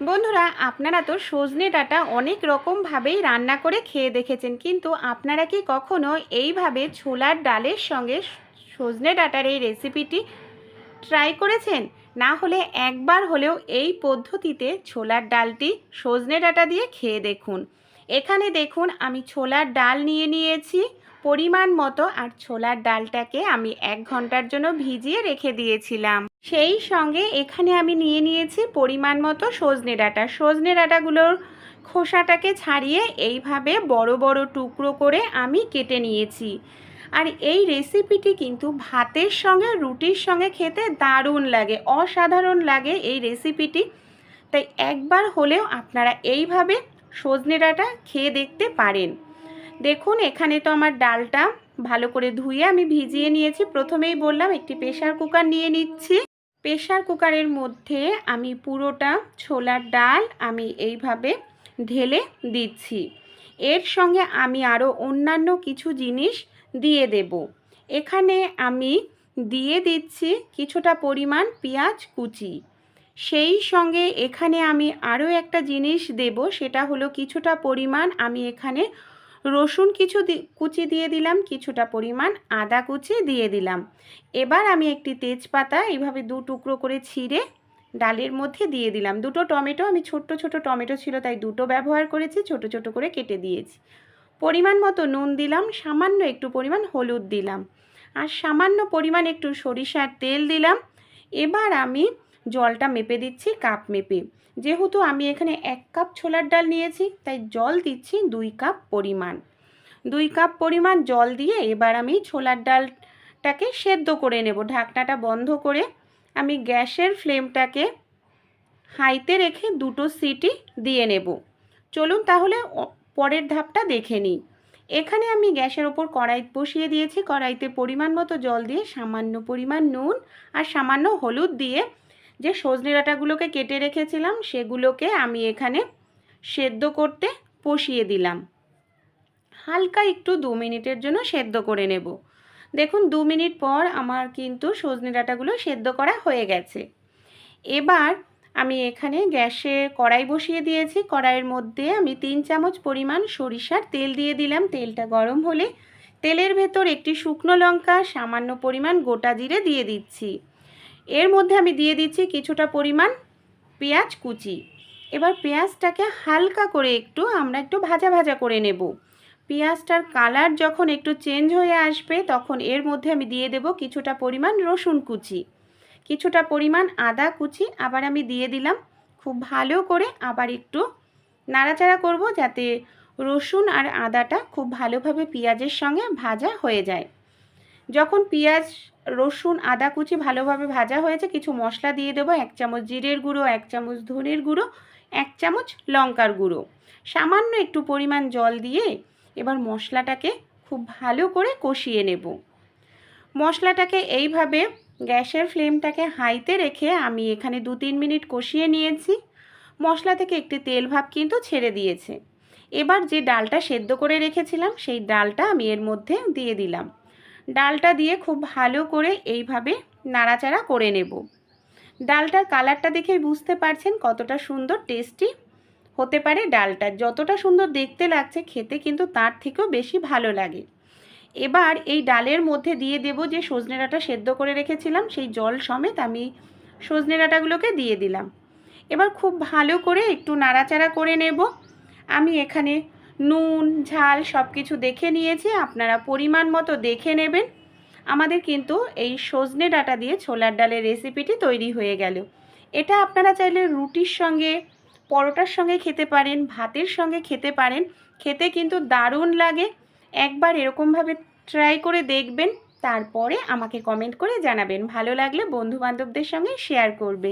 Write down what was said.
বন্ধুরা, আপনারা তো সজনে ডাঁটা অনেক রকমভাবেই রান্না করে খেয়ে দেখেছেন, কিন্তু আপনারা কি কখনো এইভাবে ছোলার ডালের সঙ্গে সজনে ডাঁটার এই রেসিপিটি ট্রাই করেছেন? না হলে একবার হলেও এই পদ্ধতিতে ছোলার ডালটি সজনে ডাঁটা দিয়ে খেয়ে দেখুন। এখানে দেখুন, আমি ছোলার ডাল নিয়ে নিয়েছি পরিমাণ মতো, আর ছোলার ডালটাকে আমি এক ঘণ্টার জন্য ভিজিয়ে রেখে দিয়েছিলাম। সেই সঙ্গে এখানে আমি নিয়ে নিয়েছি পরিমাণ মতো সজনে ডাঁটা। সজনে ডাঁটাগুলোর খোসাটাকে ছাড়িয়ে এইভাবে বড় বড় টুকরো করে আমি কেটে নিয়েছি। আর এই রেসিপিটি কিন্তু ভাতের সঙ্গে, রুটির সঙ্গে খেতে দারুণ লাগে, অসাধারণ লাগে এই রেসিপিটি। তাই একবার হলেও আপনারা এইভাবে সজনে ডাঁটা খেয়ে দেখতে পারেন। দেখুন, এখানে তো আমার ডালটা ভালো করে ধুয়ে আমি ভিজিয়ে নিয়েছি। প্রথমেই বললাম একটি প্রেশার কুকার নিয়ে নিচ্ছি। প্রেশার কুকারের মধ্যে আমি পুরোটা ছোলার ডাল আমি এইভাবে ঢেলে দিচ্ছি। এর সঙ্গে আমি আরও অন্যান্য কিছু জিনিস দিয়ে দেব। এখানে আমি দিয়ে দিচ্ছি কিছুটা পরিমাণ পেঁয়াজ কুচি। সেই সঙ্গে এখানে আমি আরও একটা জিনিস দেব, সেটা হলো কিছুটা পরিমাণ আমি এখানে রসুন কিছু কুচি দিয়ে দিলাম, কিছুটা পরিমাণ আদা কুচি দিয়ে দিলাম। এবার আমি একটি তেজপাতা এইভাবে দু টুকরো করে ছিঁড়ে ডালের মধ্যে দিয়ে দিলাম। দুটো টমেটো, আমি ছোট্ট ছোট টমেটো ছিল, তাই দুটো ব্যবহার করেছি, ছোট ছোট করে কেটে দিয়েছি। পরিমাণ মতো নুন দিলাম, সামান্য একটু পরিমাণ হলুদ দিলাম। আর সামান্য পরিমাণ একটু সরিষার তেল দিলাম। এবার আমি জলটা মেপে দিচ্ছি, কাপ মেপে। যেহেতু আমি এখানে এক কাপ ছোলার ডাল নিয়েছি, তাই জল দিচ্ছি দুই কাপ পরিমাণ। দুই কাপ পরিমাণ জল দিয়ে এবার আমি ছোলার ডালটাকে সেদ্ধ করে নেব। ঢাকনাটা বন্ধ করে আমি গ্যাসের ফ্লেমটাকে হাইতে রেখে দুটো সিটি দিয়ে নেব। চলুন তাহলে পরের ধাপটা দেখে নিই। এখানে আমি গ্যাসের ওপর কড়াই বসিয়ে দিয়েছি। কড়াইতে পরিমাণ মতো জল দিয়ে সামান্য পরিমাণ নুন আর সামান্য হলুদ দিয়ে যে সজনে ডাঁটাগুলোকে কেটে রেখেছিলাম, সেগুলোকে আমি এখানে সেদ্ধ করতে বসিয়ে দিলাম। হালকা একটু দু মিনিটের জন্য সেদ্ধ করে নেব। দেখুন, দু মিনিট পর আমার কিন্তু সজনে ডাঁটাগুলো সেদ্ধ করা হয়ে গেছে। এবার আমি এখানে গ্যাসে কড়াই বসিয়ে দিয়েছি। কড়াইয়ের মধ্যে আমি তিন চামচ পরিমাণ সরিষার তেল দিয়ে দিলাম। তেলটা গরম হলে তেলের ভেতর একটি শুকনো লঙ্কা, সামান্য পরিমাণ গোটা জিরে দিয়ে দিচ্ছি। এর মধ্যে আমি দিয়ে দিচ্ছি কিছুটা পরিমাণ পেঁয়াজ কুচি। এবার পেঁয়াজটাকে হালকা করে একটু আমরা একটু ভাজা ভাজা করে নেব। পেঁয়াজটার কালার যখন একটু চেঞ্জ হয়ে আসবে, তখন এর মধ্যে আমি দিয়ে দেব কিছুটা পরিমাণ রসুন কুচি। কিছুটা পরিমাণ আদা কুচি আবার আমি দিয়ে দিলাম। খুব ভালো করে আবার একটু নাড়াচাড়া করব যাতে রসুন আর আদাটা খুব ভালোভাবে পেঁয়াজের সঙ্গে ভাজা হয়ে যায়। যখন পেঁয়াজ রসুন, আদা কুচি ভালোভাবে ভাজা হয়েছে। কিছু মশলা দিয়ে দেবো, এক চামচ জিরের গুঁড়ো, এক চামচ ধনের গুঁড়ো, এক চামচ লঙ্কার গুঁড়ো। সামান্য একটু পরিমাণ জল দিয়ে এবার মশলাটাকে খুব ভালো করে কষিয়ে নেব। মশলাটাকে এইভাবে গ্যাসের ফ্লেমটাকে হাইতে রেখে আমি এখানে দু তিন মিনিট কষিয়ে নিয়েছি। মশলা থেকে একটি তেল ভাব কিন্তু ছেড়ে দিয়েছে। এবার যে ডালটা সেদ্ধ করে রেখেছিলাম, সেই ডালটা আমি এর মধ্যে দিয়ে দিলাম। ডালটা দিয়ে খুব ভালো করে এইভাবে নাড়াচাড়া করে নেব। ডালটার কালারটা দেখে বুঝতে পারছেন কতটা সুন্দর টেস্টি হতে পারে ডালটা। যতটা সুন্দর দেখতে লাগছে খেতে কিন্তু তার থেকেও বেশি ভালো লাগে। এবার এই ডালের মধ্যে দিয়ে দেব যে সজনে ডাঁটা সেদ্ধ করে রেখেছিলাম, সেই জল সমেত আমি সজনে ডাঁটাগুলোকে দিয়ে দিলাম। এবার খুব ভালো করে একটু নাড়াচাড়া করে নেব। আমি এখানে নুন, ঝাল সব কিছু দেখে নিয়েছি, আপনারা পরিমাণ মতো দেখে নেবেন। আমাদের কিন্তু এই সজনে ডাটা দিয়ে ছোলার ডালের রেসিপিটি তৈরি হয়ে গেল। এটা আপনারা চাইলে রুটির সঙ্গে, পরোটার সঙ্গে খেতে পারেন, ভাতের সঙ্গে খেতে পারেন। খেতে কিন্তু দারুণ লাগে। একবার এরকমভাবে ট্রাই করে দেখবেন, তারপরে আমাকে কমেন্ট করে জানাবেন। ভালো লাগলে বন্ধুবান্ধবদের সঙ্গে শেয়ার করবেন।